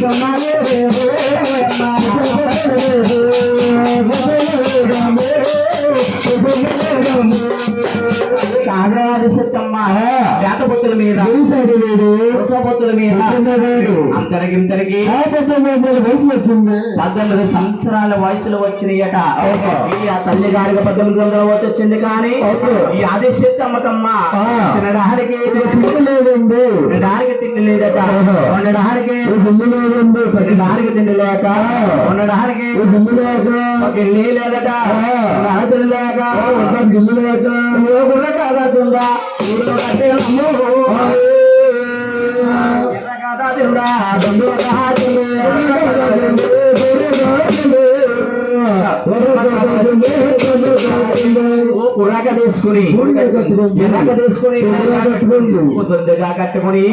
Don't I live in మీద. మీద. పద్దెనిమిది సంవత్సరాల వయసులో వచ్చినాయట. ఆ తల్లి గారికి పద్దెనిమిది వందల వచ్చి వచ్చింది కానీ ఈ ఆదిశక్తి అమ్మకమ్మ తినడానికి లేదండి. తినడానికి తిండి లేదట. ఉండడానికి లేదండి. తినడానికి తిండి లేక ఉండడానికి లేక. లేదట. గిల్లు లేక. ఊరుకున్న కాదా తుందా ఊరు కట్టే అమ్ము ఎర్ర కాదా తిందా దొండు రాజులు ఓ కుర్రాక తీసుకుని ఎర్రక తీసుకుని దొండగా కట్టుకుని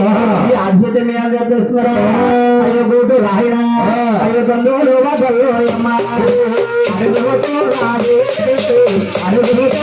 ఈ ఆద్యత మీద చేస్తున్నారు అయ్యో గోటు రాయడా అయ్యో తండ్రులు మగలు అమ్మ అడుగుతో రాదు అడుగుతో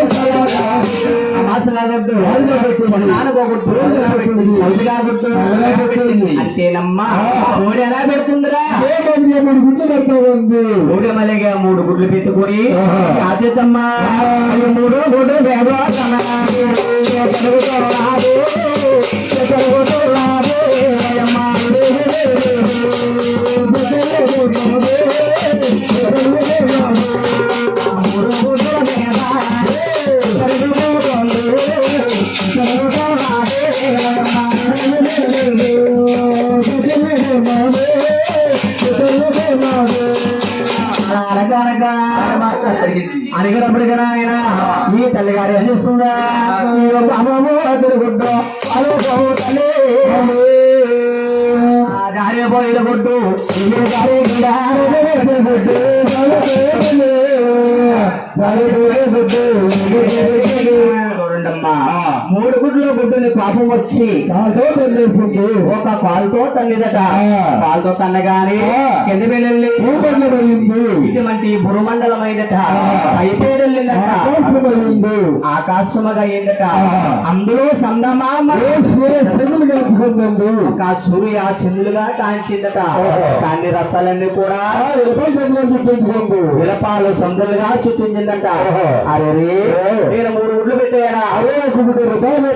అంతేనమ్మా. కోడి ఎలా పెడుతుందిరా? గుడ్లు పెడతామండి కోడి మలిగా మూడు గుడ్లు పెట్టుకొని. ఆచేతమ్మా మూడు గుడ్లు వేగోతమ్మా. అనగనగా అనగనప్పటికైనా ఆయన ఈ తల్లిగారు ఏం చేస్తుందా ఈ యొక్క అమ్మమ్మ తిరుగుడ్డు అదో తల్లి. దారి పోయిన గుడ్డు ఇదే గుడ్డు గుడ్డుని పాపం వచ్చి కాదో తెలియదు ఒక కాలుతో తల్లిదట. కాలుతో తన్నగానే కింద వెళ్ళి ఊపర్లు పోయింది ఇటువంటి భూమండలమైనట. అయిపోయిందట ఆకాశమైంది ఆకాశముగా అయిందట అందులో సందమామ ఒక సూర్య చెల్లుగా కాంచిందట. దాన్ని రసాలన్నీ కూడా విలపాలు సందులుగా చూపించిందట. అరే నేను మూడు ఒకటి రూపాయలు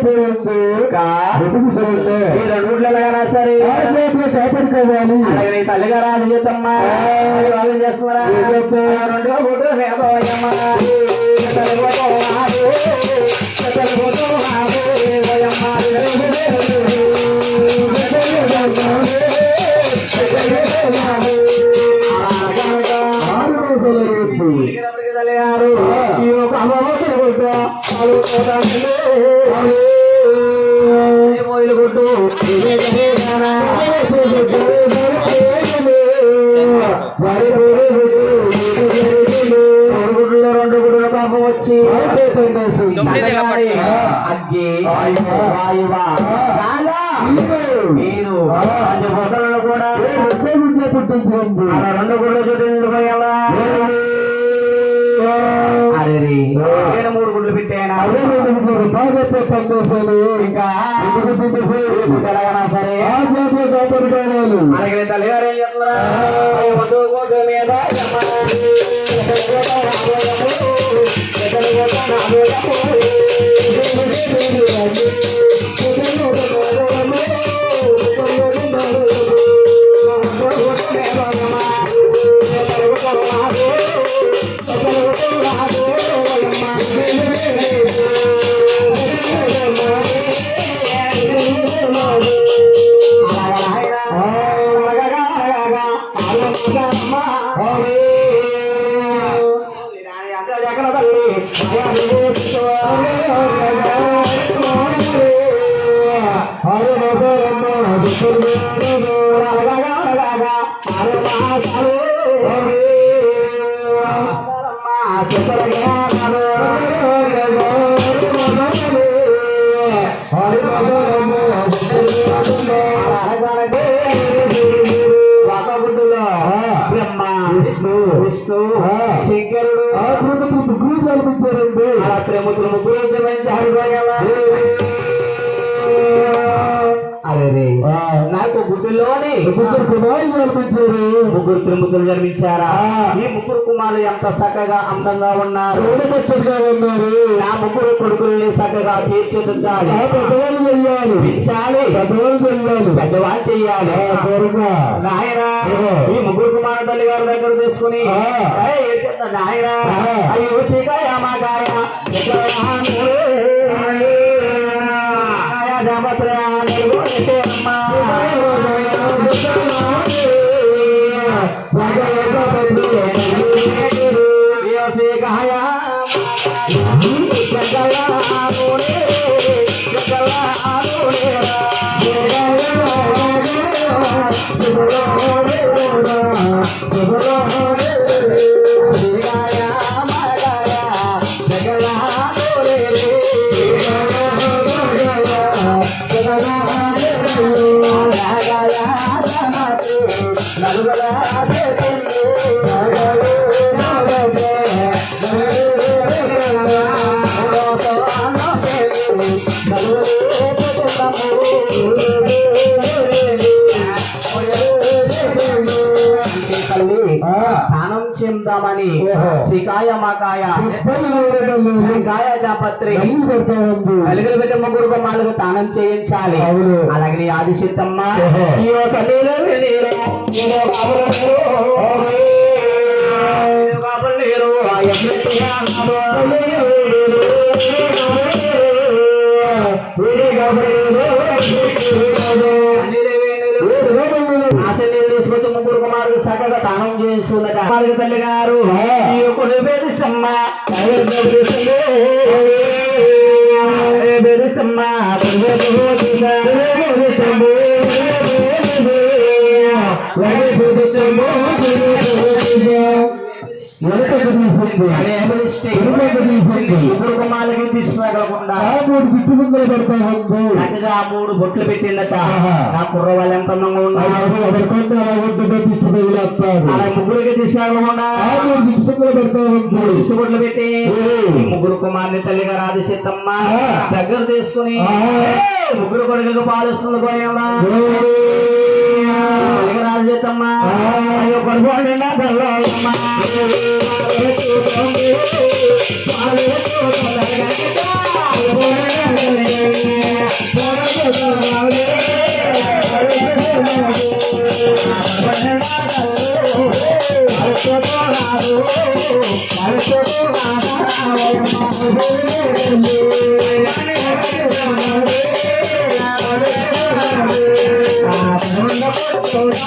రెండు గుడ్లు ఎలాగైనా సరే. నీ తల్లిగా రాజు చేతమ్మా చేస్తున్నారా? రెండు గుడ్లు మీరు పంచభూతాలను కూడా పుట్టించుకోండి అలా రెండు గుడ్లు చుట్టూ అరే నేను మూడు గుడ్లు పెట్టానా అదే బాగా సంతోషాలు. ఇంకా సరే? తల్లిగారు ఏం చెప్తున్నారా మీద Thank you. కల్పించారండి ఆ త్రిమూర్తులు ముగ్గురు మంచి నాకు బుద్ధిలోని ముగ్గురు కుమారులు కల్పించారు ముగ్గురు త్రిమూర్తులు జన్మించారా ఈ ముగ్గురు కుమారులు ఎంత చక్కగా అందంగా ఉన్నారు? ఉన్నారు. నా ముగ్గురు కొడుకుల్ని చక్కగా తీర్చిదిద్దాలి. పెద్దవాళ్ళు వెళ్ళాలి పెంచాలి పెద్దవాళ్ళు వెళ్ళాలి పెద్దవాళ్ళు చెయ్యాలి. నాయన. ఈ ముగ్గురు కుమారు తల్లి గారి దగ్గర తీసుకుని శ్రీకాయ మాకాయ. శ్రీకాయ జాపత్రి. బొమ్మలకు దానం చేయించాలి. అలాగే నీ ఆది సిద్ధమ్మ ఓహో. ఈ యొక్క ముగ్గురు కుమారుడు చక్కగా దానం చేస్తున్నట తల్లి గారు ఈ యొక్క బెదిసమ్మ ముగ్గురు కుమారులకి తీసుకురాకుండా మూడు పిచ్చుకుందలు పెడతా ఉంది చక్కగా మూడు బొట్లు పెట్టిందట. నా కుర్ర వాళ్ళు ఎంత అందంగా ఉన్నారు. అలా ముగ్గురికి తీసుకురాకుండా ఇష్టపట్లు పెట్టి ముగ్గురు కుమార్ని తల్లిగా ఆ. దగ్గర తీసుకుని ముగ్గురు కొడుకులకు పాలిస్తుంది పోయేవా తల్లిగా రాజు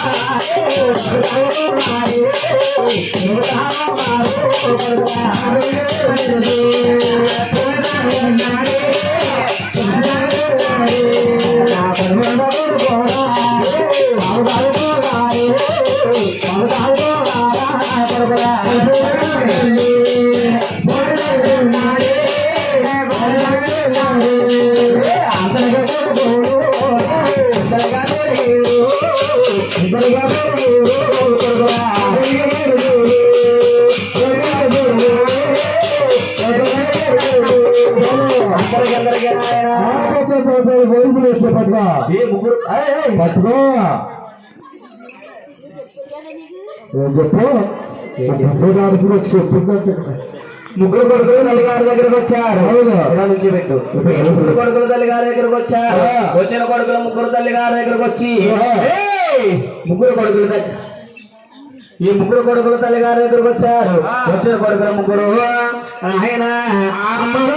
Krishna. ప్రధానికి వచ్చి చెప్పిందంటే ముగ్గురు కొడుకులు తల్లి గారి దగ్గరకు వచ్చారు నుంచి పెట్టు ముగ్గురు కొడుకులు తల్లి గారి దగ్గరకు వచ్చారు. వచ్చిన కొడుకులు ముగ్గురు తల్లి గారి దగ్గరకు వచ్చి ఆ. "ఏయ్, ముగ్గురు కొడుకులు ఈ ముగ్గురు కొడుకులు తల్లి గారి దగ్గరకు వచ్చారు వచ్చిన కొడుకులు ముగ్గురు ఆయన అమ్మలో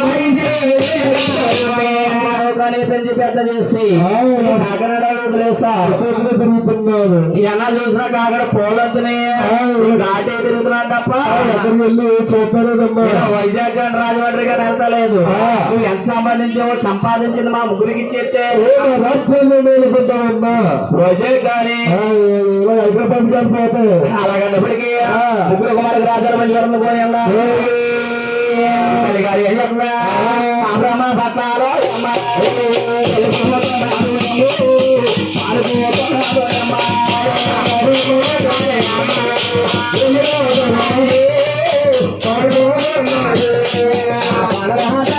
కానీ పెంచి పెద్ద చేసి. ఈ అన్న చూసినా కాకడ పోలొద్దునే. దాటే తిరుగుతున్నా తప్ప. వైజాగ్ రాజమండ్రి కానీ వెళ్తలేదు. నువ్వు ఎంత సంపాదించావు సంపాదించింది మా ముగ్గురికి ఇచ్చేస్తే. వైజాగ్ కానీ హైదరాబాద్ కానీ పోతే. అలాగన్నప్పటికీ ముగ్గురు కుమారికి రాజాల మంచి వరం పోయి ఉన్నా గారి అమ్మ పట్టాలో అమ్మ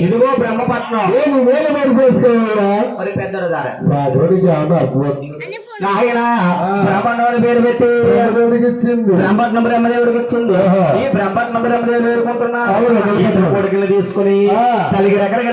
ఇదిగో బ్రహ్మపట్నం. నేను మరి పెద్దలు నాయన పేరు పెట్టి. బ్రహ్మదేవుడికి వచ్చింది. ఈ బ్రహ్మదేవుడు వేడుకుంటున్నారు కొడుకులు తీసుకుని ఆ. తల్లికి ఎక్కడికి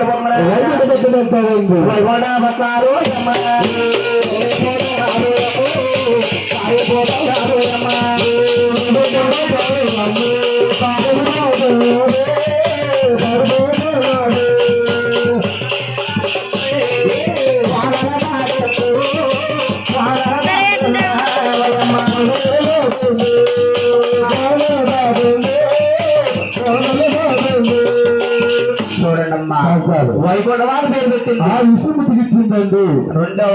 పెట్టింది ఆ ఇచ్చిందండి రెండవ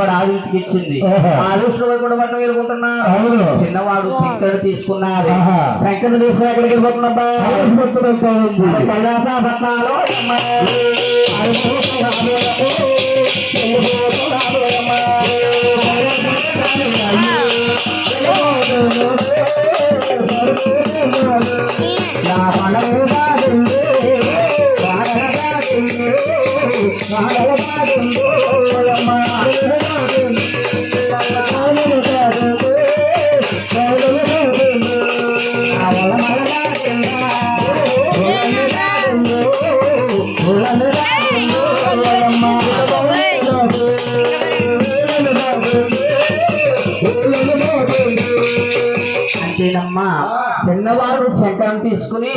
ఇచ్చింది. ఆహా. ఆదిష్ణ వైకుంఠ పట్టణం వెళ్ళుకుంటున్నా అవును. చిన్నవాడు శంకరుడు తీసుకున్నాడు. ఆహా. శంకరుడు తీసుకుని ఎక్కడికి వెళ్ళిపోతున్నబ్బా ఆలోచిస్తుంటారండి కైలాస అంతేనమ్మా. చిన్నవాడు శంకరం తీసుకుని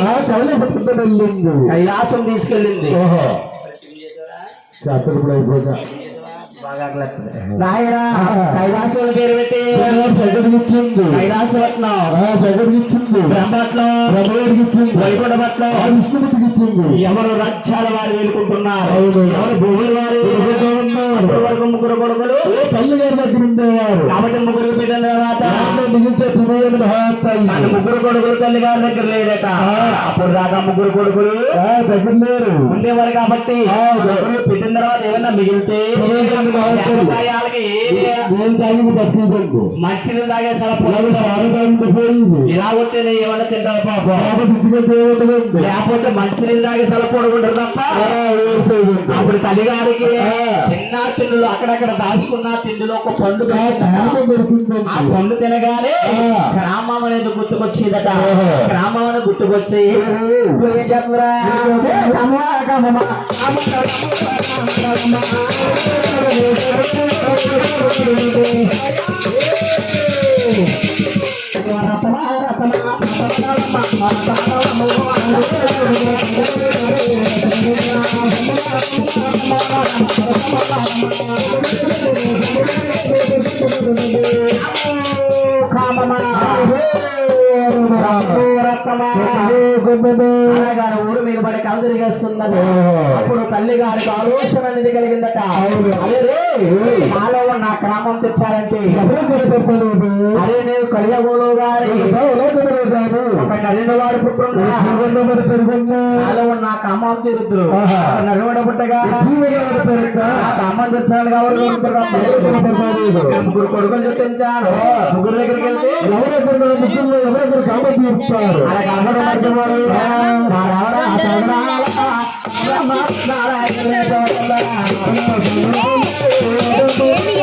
కైలాసం తీసుకెళ్ళింది. ఓహో. శాస్త్రం కూడా అయిపోతా నాయన కైలాసం పేరు పెట్టి. ఇచ్చింది కైలాసపట్నం. ఇచ్చింది బ్రహ్మపట్నం. ఇచ్చింది వైకుంఠపట్నం. ఇచ్చింది ఎవరు రాజ్యాల వారు వెళ్ళుకుంటున్నారు. ఎవరు భూముల వారు? వరకు ముగ్గురు కొడుకులు? తల్లి గారి దగ్గర ఉండేవారు? కాబట్టి ముగ్గురు పెట్టిన మన ముగ్గురు కొడుకులు తల్లి గారి దగ్గర లేదట. అప్పుడు దాకా ముగ్గురు కొడుకులు దగ్గర లేరు ఉండేవారు కాబట్టి పెట్టిన తర్వాత ఏమన్నా మిగిలితే మంచిని తాగే ఇలా నేను ఏమన్నా ఏముంటుంది లేకపోతే మంచినీళ్ళు తాగి తలపొడుకుంటారు తప్ప? అప్పుడు తల్లిగారికి చిన్న తిండులు అక్కడక్కడ దాచుకున్న తిండిలో ఒక పండు జ్ఞానం దొరుకుతుందండి ఆ పండు తినగానే ఆ. గ్రామం అనేది గుర్తుకొచ్చేదట ఓహో. గ్రామం అనేది గుర్తుకొచ్చి ఇప్పుడు ఏం చేస్తుందిరా? ఏ, కమ్మా, గారు ఊరు మీద పడి కలు తిరిగేస్తున్నది అప్పుడు తల్లి గారికి ఆలోచన అనేది కలిగిందట. అరే నాలో ఉన్న క్రమం తెచ్చారంటే అరే నేను కలియగోలు గారి ఒక నలిన వాడు పుట్టుందా నాలో ఉన్న కామం తీరుతురు ఆహా. నడువడ పుట్టగా ఆ కామం తెచ్చాను కాబట్టి ముగ్గురు కొడుకులు చెప్పించాను ముగ్గురు దగ్గరికి వెళ్తే ఎవరెవరు కాబట్టి చెప్తారు అలా కనబడ మధ్యవాడు నా రావణ ఆయన